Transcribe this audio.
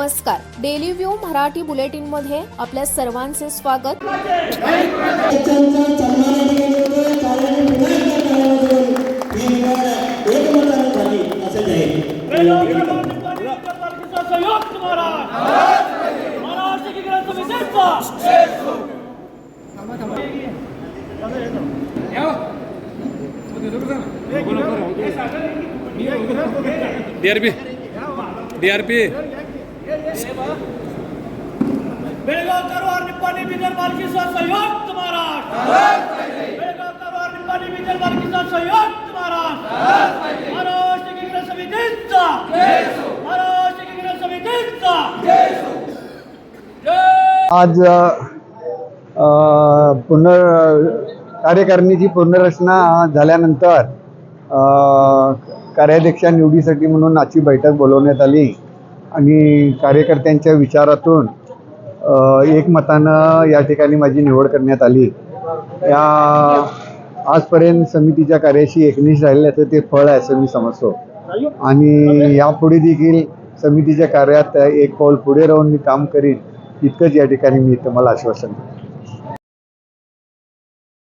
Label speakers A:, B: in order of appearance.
A: नमस्कार. Daily view Marathi bulletin मध्ये आपल्या सर्वांचे स्वागत.
B: DRP DRP.
C: बेळगाव कारवार निप्पाणी बिगर मालकीचा संयुक्त महाराष्ट्र. बेळगाव कारवार निप्पाणी बिगर मालकीचा संयुक्त महाराष्ट्र. महाराष्ट्र की समितीचा. महाराष्ट्र की समितीचा.
D: आज पुनर् कार्यकारिणीची पुनर्रचना झाल्यानंतर कार्याध्यक्षा निवडीसाठी म्हणून आजची बैठक बोलवण्यात आली. आणि कार्यकर्त्यांच्या विचारातून एकमतानं या ठिकाणी माझी निवड करण्यात आली. या आजपर्यंत समितीच्या कार्याशी एकनिष्ठ राहिल्याचं ते फळ आहे असं मी समजतो. आणि यापुढे देखील समितीच्या कार्यात एक पाऊल पुढे राहून मी काम करीन इतकंच या ठिकाणी मी तुम्हाला आश्वासन देतो.